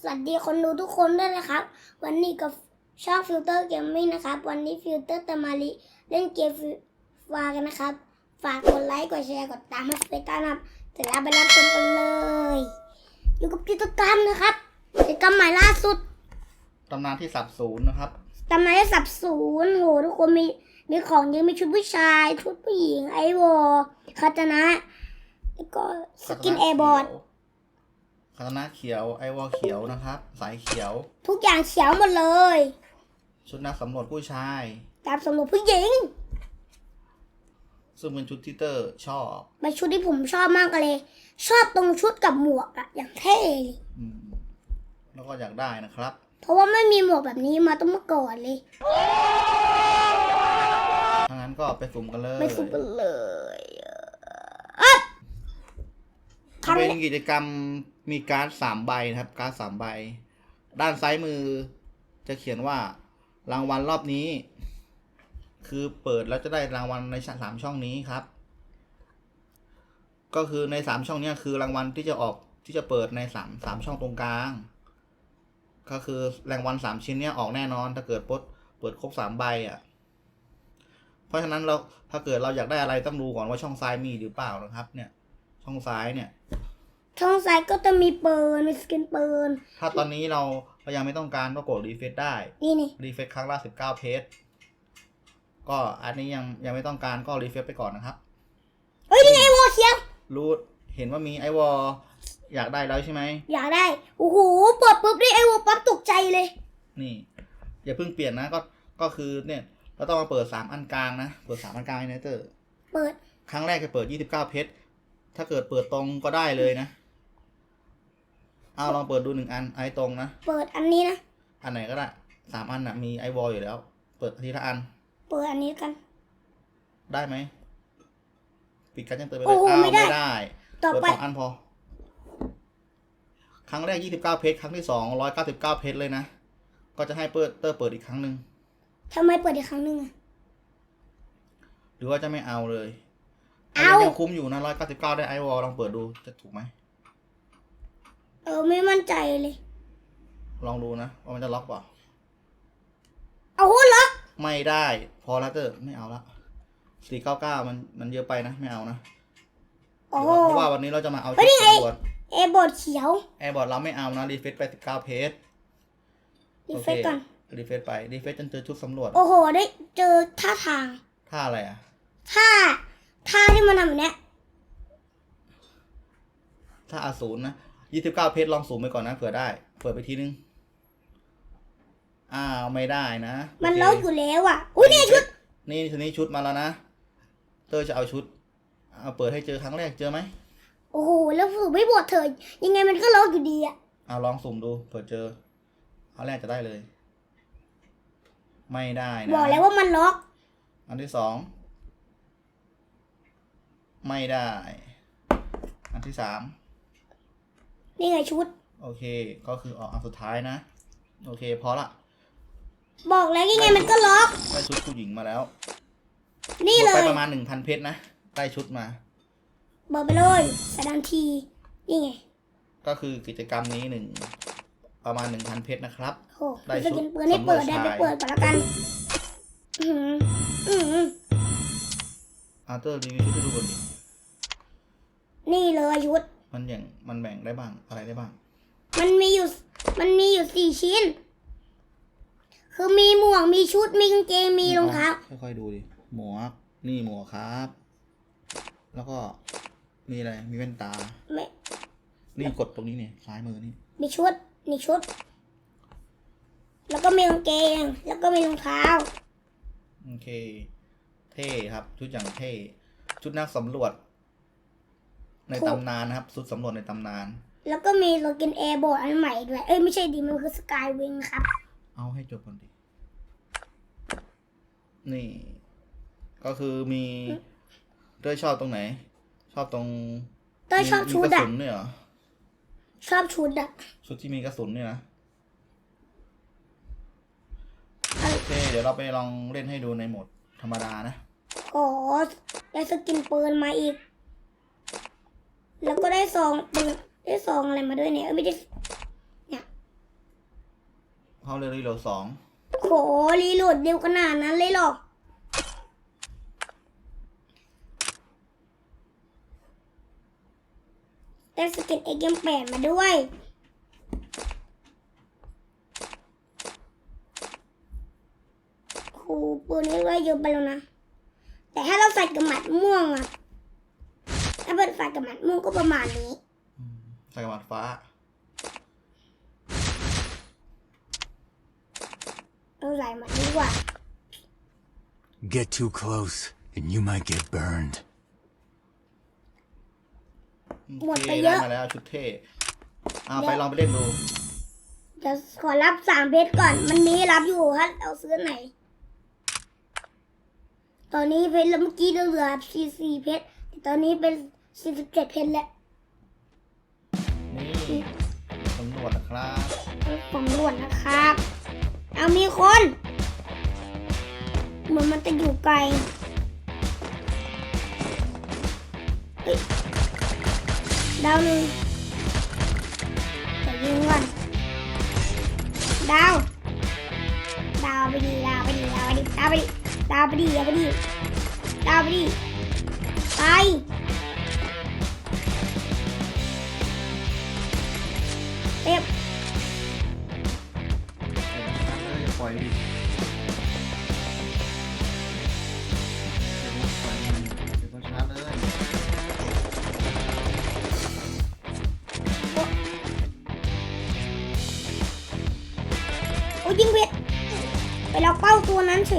สวัสดีคนดูทุกคนด้วยนะครับ วันนี้กับช่องฟิลเตอร์เกมมิ่งนะครับ วันนี้ฟิลเตอร์ตามาริเล่นเกมฟรีฟากันนะครับ ฝากกดไลค์กดแชร์กดตามให้ไปต้อนรับเสร็จแล้วไปรับชมกันเลย อยู่กับกิจกรรมนะครับกิจกรรมใหม่ล่าสุดตำนานที่สับศูนย์นะครับตำนานได้สับศูนย์โหทุกคนมีมีของเยอะมีชุดผู้ชายชุดผู้หญิงไอวอลคาตานะแล้วก็สกินแอร์บอร์ด คาตานะเขียว ไอวอลเขียวนะครับ สายเขียว ทุกอย่างเขียวหมดเลยชุดนักสำรวจผู้ชาย ตามสำรวจผู้หญิง ซึ่งเป็นชุดที่เตอร์ชอบ เป็นชุดที่ผมชอบมากเลย ชอบตรงชุดกับหมวกอะอย่างเท่เลยอืมแล้วก็อยากได้นะครับ เพราะว่าไม่มีหมวกแบบนี้มาต้องเมื่อก่อนเลยถ้างั้นก็ไปสุ่มกันเลยไม่สุดกันเลยอ๊ะครั้งเป็แรนกกิจกรรม มีการ์ดสามใบนะครับ การ์ดสามใบ ด้านซ้ายมือ จะเขียนว่ารางวัลรอบนี้ คือเปิดแล้วจะได้รางวัลในสามช่องนี้ครับ ก็คือในสามช่องนี้คือรางวัลที่จะออกที่จะเปิดในสามสามช่องตรงกลาง ก็คือรางวัลสามชิ้นเนี้ยออกแน่นอน ถ้าเกิดปดเปิดครบสามใบอะ เพราะฉะนั้นเราถ้าเกิดเราอยากได้อะไรต้องดูก่อนว่าช่องซ้ายมีหรือเปล่านะครับ เนี่ย ช่องซ้ายเนี่ย ช่องซ้ายก็จะมีปืนมีสกินปืน ถ้าตอนนี้เราเรายังไม่ต้องการก็กดรีเฟซได้ นี่นี่รีเฟซครั้งละสิบเก้าเพจก็อันนี้ยังยังไม่ต้องการก็รีเฟซไปก่อนนะครับ เฮ้ยนี่ไงวอลเขียวรู้เห็นว่ามีไอวอลอยากได้แล้วใช่ไหม อยากได้ โอ้โหเปิดปุ๊บนี่ไอ้วอลปั๊บตกใจเลย นี่ อย่าเพิ่งเปลี่ยนนะก็ก็คือเนี่ย เราต้องมาเปิดสามอันกลางนะ เปิดสามอันกลางนะเตอร์ เปิด ครั้งแรกจะเปิดยี่สิบเก้าเพจถ้าเกิดเปิดตรงก็ได้เลยนะเอาลองเปิดดูหนึ่งอันไอตรงนะ เปิดอันนี้นะ อันไหนก็ได้สามอันน่ะมีไอวอลอยู่แล้ว เปิดทีละอัน เปิดอันนี้กัน ได้ไหมปิดการแจ้งเตือนไปเลโอ้ยโหอ้าวไม่ได้ไม่ได้ต่อเปิดไป สองอันพอ ครั้งแรกยี่สิบเก้าเพจครั้งที่สองร้อยเก้าสิบเก้าเพจเลยนะ ก็จะให้เปิดเตอร์เปิดอีกครั้งหนึ่ง ทำไมเปิดอีกครั้งหนึ่งอะ หรือว่าจะไม่เอาเลยเอายังคุ้มอยู่นะร้อยเก้าสิบเก้าได้ไอวอลลองเปิดดูจะถูกไหม เออไม่มั่นใจเลย ลองดูนะว่ามันจะล็อกเปล่าเอาหัวล็อกไม่ได้ พอแล้วเตอร์ไม่เอาละสี่เก้าเก้ามันมันเยอะไปนะไม่เอานะโอ้เพราะว่าวันนี้เราจะมาเอาเฮ้ชุยดนี่ไงตำรวจเอบอร์ดเขียวแอร์บอร์ดเราไม่เอานะรีเฟซไปสิบเก้าเพจรีเฟซก่อนรีเฟซไปรีเฟซจนเจอชุดสำรวจโอ้โห ได้เจอท่าทางท่าอะไรอะท่าท่าที่มันทำแบบเนี้ยถ้าอาศูนย์นะ ยี่สิบเก้าเพจลองสูงไปก่อนนะเผื่อได้ เปิดไปทีนึง อ้าวไม่ได้นะมันโเคล็อกอยู่แล้วอะ อุ้ยนี่ชุด นี่ทีนี้ชุดมาแล้วนะ เตอร์จะเอาชุด เอาเปิดให้เจอครั้งแรกเจอไหมโอ้โห แล้วสูบไม่บวชเถอะยังไงมันก็ล็อกอยู่ดีอะ เอาลองสุ่มดูเผื่อเจอ เอาแรกจะได้เลย ไม่ได้นะ บอกแล้วว่ามันล็อก อันที่สอง ไม่ได้ อันที่สาม นี่ไงชุด โอเค ก็คือออกอันสุดท้ายนะ โอเคพอละ บอกแล้วยังไงมันก็ล็อก ได้ชุดผู้หญิงมาแล้วนี่หมเลดไปยประมาณหนึ่งพันเพชรนะ ได้ชุดมา บอกไปเลยสดันที นี่ไงก็คือกิจกรรมนี้หนึ่งประมาณหนึ่งพันเพชรนะครับ โอ้ได้มีสชุดกินปืนให้เปิดสำรวจได้ชายไปเปิดก่อนละกัน อือหืออือหืออาร์เตอร์รีวิวชุดให้ดูก่อนดินี่เลยชุด มันอย่างมันแบ่งได้บ้างอะไรได้บ้าง มันมีอยู่ มันมีอยู่สี่ชิ้น คือมีหมวก มีชุด มีกางเกง มีรองเท้า ค่อยๆดูดิ หมวก นี่หมวกครับ แล้วก็มีอะไร มีแว่นตา ไม่ นี่กดตรงนี้เนี่ยซ้ายมือนี่ มีชุด มีชุด แล้วก็มีกางเกง แล้วก็มีรองเท้า โอเค เท่ครับ ชุดอย่างเท่ ชุดนักสำรวจ ในถูกตำนานนะครับชุดสำรวจในตำนาน แล้วก็มีโลกินแอร์บอร์ดอันใหม่ด้วย เอ้ยไม่ใช่ดิมันคือสกายวิงครับ เอาให้จบก่อนดิ นี่ ก็คือมีเต้ยชอบตรงไหน ชอบตรงเต้ยชอบมีชุดมีกระอะสุนเนี่ยเหรอ ชอบชุดอะชุดที่มีกระสุนเนี่ยนะโอเคเดี๋ยวเราไปลองเล่นให้ดูในโหมดธรรมดานะโอ้ได้สกินปืนมาอีก แล้วก็ได้ซองปืนได้ซองอะไรมาด้วยเนี่ยเอ้ยไม่ได้เนี่ยเขาเลยรีโหลดสองโหรีโหลดเร็วขนาดนั้นเลยเหรอได้สกินเอ็กยังแปดมาด้วยครูปืนนี้ก็เยอะไปแล้วนะ แต่ถ้าเราใส่กระหมัดม่วงอะ ถ้าเปิดใส่กระหมัดม่วงก็ประมาณนี้อืมใส่กระหมัดฟ้า เราใส่หมัดนี้ดีกว่า Get too close, and you might get burned. หมดไปโคเยอะได้มาแล้วชุดเท่อ่าไปลองไปเล่นดูเดี๋ยวขอรับสามเพชรก่อน มันมีให้รับอยู่ฮะเอาซื้อไหน ตอนนี้เพชรแล้วเมื่อกี้เราเหลือสี่สี่เพชรแต่ตอนนี้เป็น สี่สิบเจ็ดเพชรแล้วนี่ตำรวจนะครับผมรวจนะครับ เอามีคน เหมือนมันจะอยู่ไกลเอ้ยดาวหนึ่งแต่ยิงก่อนดาว ดาวไปดีดาวไปดีดาวไปดีดาวไปดีดาวไปดีดาวไปดีดาวไปดีไป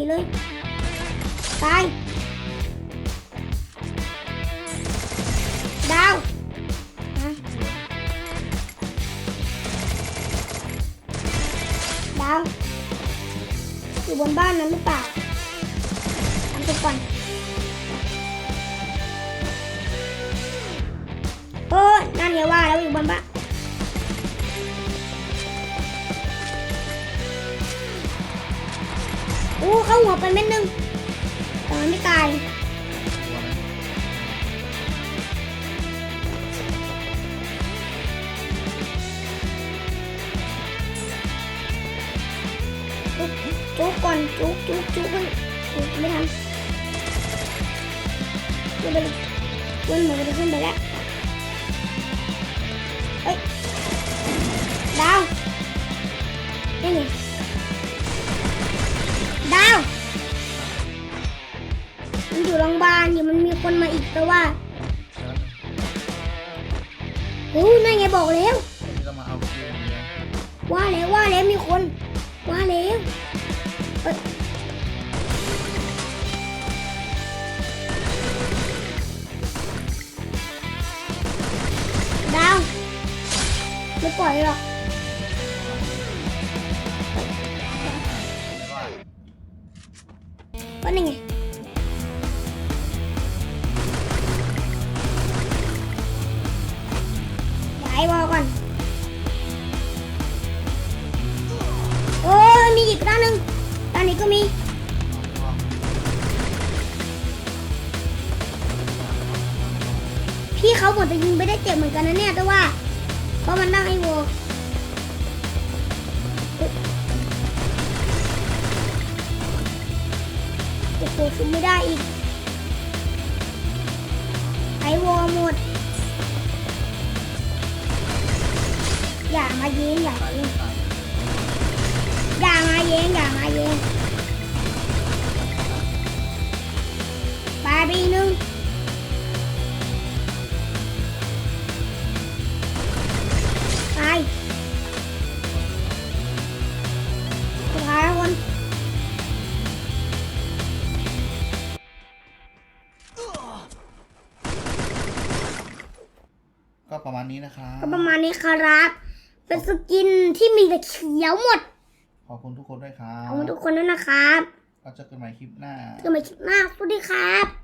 ยเลย ตาย ดาวดาว อยู่บนบ้านนั้นหรือเปล่าทำตัวก่อนเออนั่นอย่าว่าแล้วอยู่บนบ้าน อู้เข้าหัวไปเม็ดนึงแต่มันไม่ตายจุกจุกก่อนจุกจุกจุกมันไม่ทันขึ้นไปเลยขึ้นเหมือนจะขึ้นไปแล้วเฮ้ยดาวนี่ไง อยู่โรงพยาบาลอยู่มันมีคนมาอีกแปลว่าโอ้นั่นไงบอกแล้ววันนี้เรามาเอาคิวอย่างเดียวว่าแล้วว่าแล้วมีคน ว่าแล้วเอ้ยดาวไม่ปล่อยหรอก ย้ายวอลก่อนโอ้ยมีอีกด้านหนึ่งด้านนี้ก็มีพี่เขาหมือนจะยิงไม่ได้เจ็บเหมือนกันนะเนี่ยแต่ว่า เพราะมันนั่งไอ้โวโอ้โหคุมไม่ได้อีก ไอโวหมด อย่ามาเย้งอย่ามาเย้งอย่ามาเย้งอย่ามาเย้งไปไปอีกหนึ่งตายสุดท้ายแล้วคนก็ประมาณนี้นะครับ ก็ประมาณนี้ครับ เป็นสกินที่มีแต่เขียวหมด ขอบคุณทุกคนด้วยครัขบอบคุณทุกคนด้วยนะครับ เราเจอกันใหม่คลิปหน้า เจอกันใหม่คลิปหน้า สวัสดีครับ